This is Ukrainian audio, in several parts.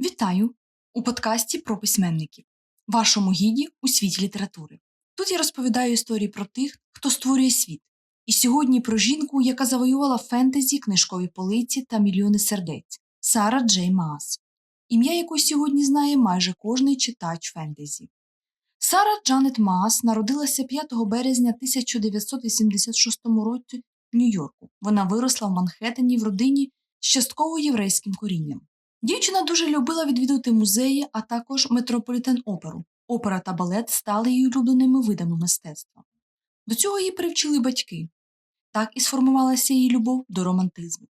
Вітаю у подкасті про письменників, вашому гіді у світі літератури. Тут я розповідаю історії про тих, хто створює світ. І сьогодні про жінку, яка завоювала фентезі, книжкові полиці та мільйони сердець Сара Джей Маас, ім'я якої сьогодні знає майже кожний читач фентезі. Сара Джанет Маас народилася 5 березня 1986 році в Нью-Йорку. Вона виросла в Манхеттені в родині з частково єврейським корінням. Дівчина дуже любила відвідувати музеї, а також метрополітен оперу. Опера та балет стали її улюбленими видами мистецтва. До цього її привчили батьки. Так і сформувалася її любов до романтизму.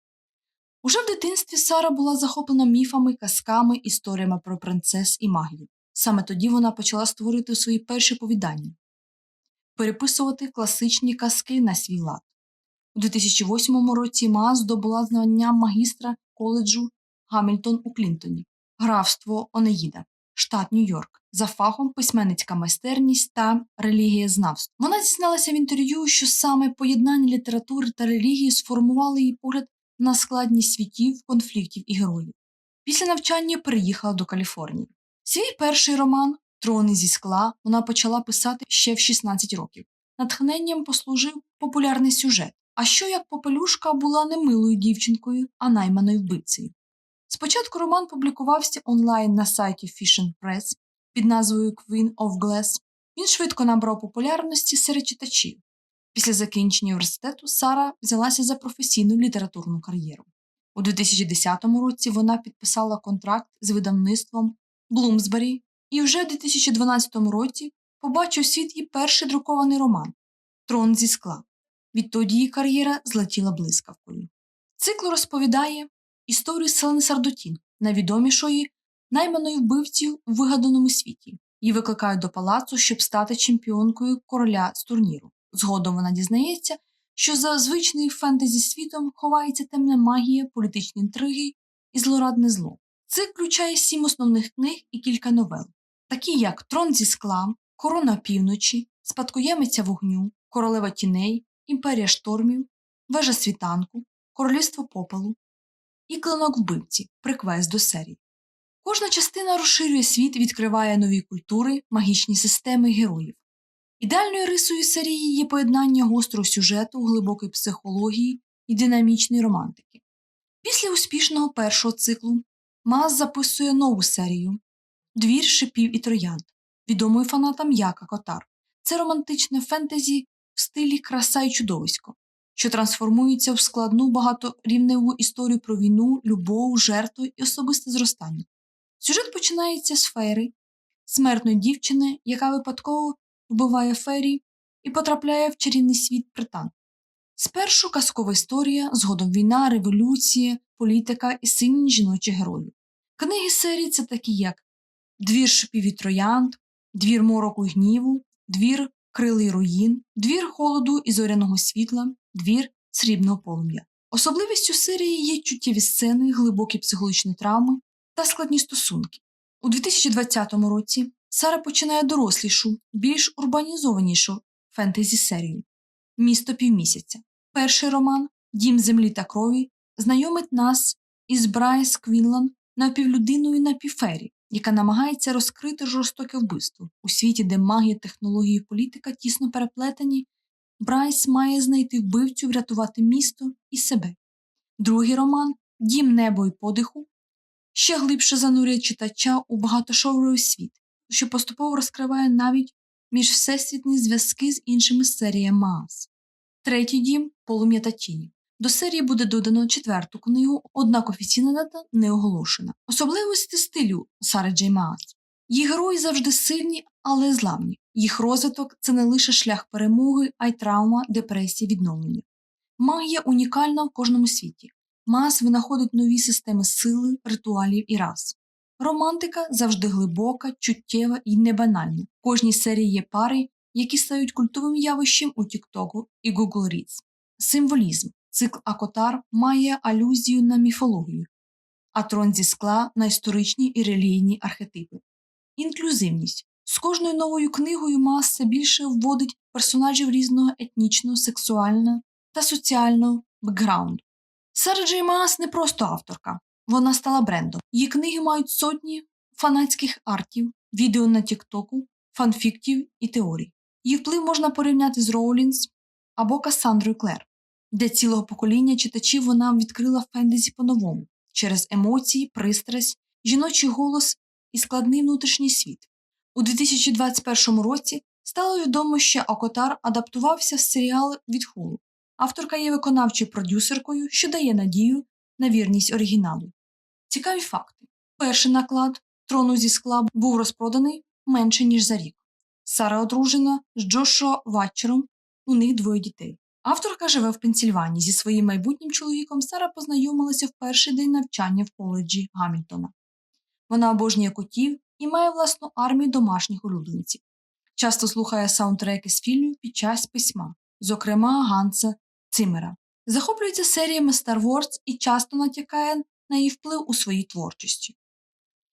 Уже в дитинстві Сара була захоплена міфами, казками, історіями про принцес і магію. Саме тоді вона почала створити свої перші повідання, переписувати класичні казки на свій лад. У 2008 році Ма здобула знання магістра коледжу Гамільтон у Клінтоні, графство Онеїда, штат Нью-Йорк, за фахом письменницька майстерність та релігієзнавство. Вона зізналася в інтерв'ю, що саме поєднання літератури та релігії сформували її погляд на складність світів, конфліктів і героїв. Після навчання переїхала до Каліфорнії. Свій перший роман Трони зі скла вона почала писати ще в 16 років. Натхненням послужив популярний сюжет. А що як попелюшка була не милою дівчинкою, а найманою вбивцею. Спочатку роман публікувався онлайн на сайті Fish Press під назвою Queen of Glass. Він швидко набрав популярності серед читачів. Після закінчення університету Сара взялася за професійну літературну кар'єру. У 2010 році вона підписала контракт з видавництвом Блумсбері і вже у 2012 році побачив світ її перший друкований роман Трон зі скла. Відтоді її кар'єра злетіла блискавкою. Цикл розповідає історію Селени Сардотін, найвідомішої найманої вбивці у вигаданому світі. Її викликають до палацу, щоб стати чемпіонкою короля з турніру. Згодом вона дізнається, що за звичним фентезі світом ховається темна магія, політичні інтриги і злорадне зло. Цикл включає сім основних книг і кілька новел, такі як Трон зі скла, Корона півночі, Спадкоємиця вогню, Королева тіней, Імперія штормів, Вежа світанку, Королівство попелу і клинок вбивці, приквест до серії. Кожна частина розширює світ, відкриває нові культури, магічні системи героїв. Ідеальною рисою серії є поєднання гострого сюжету, глибокої психології і динамічної романтики. Після успішного першого циклу Маз записує нову серію Двір шипів і троянд, відомою фанатам Яка Котар. Це романтичне фентезі в стилі краса і чудовисько, що трансформується в складну багаторівневу історію про війну, любов, жертву і особисте зростання. Сюжет починається з фейри, смертної дівчини, яка випадково вбиває фері і потрапляє в чарівний світ притан. Спершу казкова історія, згодом війна, революція, політика і сильні жіночі герої. Книги серії це такі, як Двір шипів і троянд, Двір мороку й гніву, Двір крилий руїн, Двір холоду і зоряного світла, Двір срібного полум'я. Особливістю серії є чуттєві сцени, глибокі психологічні травми та складні стосунки. У 2020 році Сара починає дорослішу, більш урбанізованішу фентезі серію Місто півмісяця. Перший роман Дім землі та крові знайомить нас із Брайс Квінлан напівлюдиною на піфері, яка намагається розкрити жорстоке вбивство. У світі, де магія, технології і політика тісно переплетені, Брайс має знайти вбивцю, врятувати місто і себе. Другий роман Дім небо і подиху ще глибше занурює читача у багатошовровий світ, що поступово розкриває навіть між всесвітні зв'язки з іншими серіями Маас. Третій дім полум'я та тіні. До серії буде додано четверту книгу, однак офіційна дата не оголошена. Особливості стилю Сари Джей Маас. Її герої завжди сильні, але зламні. Їх розвиток це не лише шлях перемоги, а й травма, депресія, відновлення. Магія унікальна в кожному світі. Маас винаходить нові системи сили, ритуалів і рас. Романтика завжди глибока, чуттєва і небанальна. В кожній серії є пари, які стають культовим явищем у TikTok і Google Reads. Символізм. Цикл Акотар має алюзію на міфологію, а трон зі скла на історичні і релігійні архетипи. Інклюзивність. З кожною новою книгою маса більше вводить персонажів різного етнічного, сексуального та соціального бекграунду. Сара Джей Маас не просто авторка, вона стала брендом. Її книги мають сотні фанатських артів, відео на Тіктоку, фанфіктів і теорій. Її вплив можна порівняти з Роулінс або Кассандрою Клер. Для цілого покоління читачів вона відкрила фентезі по-новому через емоції, пристрасть, жіночий голос і складний внутрішній світ. У 2021 році стало відомо, що Акотар адаптувався в серіал від Хулу. Авторка є виконавчою продюсеркою, що дає надію на вірність оригіналу. Цікаві факти: перший наклад трону зі скла був розпроданий менше ніж за рік. Сара одружена з Джошуа Ватчером, у них двоє дітей. Авторка живе в Пенсільванії зі своїм майбутнім чоловіком. Сара познайомилася в перший день навчання в коледжі Гамільтона. Вона обожнює котів і має власну армію домашніх улюбленців. Часто слухає саундтреки з фільмів під час письма, зокрема Ганса Цимера. Захоплюється серіями Star Wars і часто натякає на її вплив у своїй творчості.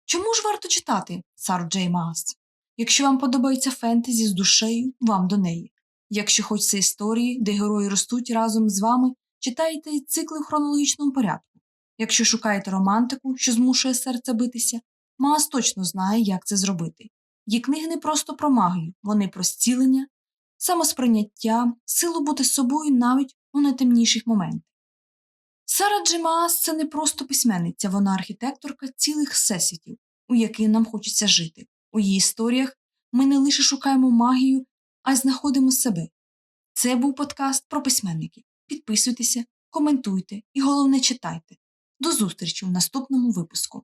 Чому ж варто читати Сару Джей Маас? Якщо вам подобається фентезі з душею, вам до неї. Якщо хочеться історії, де герої ростуть разом з вами, читайте цикли в хронологічному порядку. Якщо шукаєте романтику, що змушує серце битися, Маас точно знає, як це зробити. Її книги не просто про магію, вони про зцілення, самосприйняття, силу бути собою навіть у найтемніших моментах. Сара Джемаас це не просто письменниця, вона архітекторка цілих всесвітів, у яких нам хочеться жити. У її історіях ми не лише шукаємо магію, а й знаходимо себе. Це був подкаст про письменників. Підписуйтеся, коментуйте і головне читайте. До зустрічі в наступному випуску.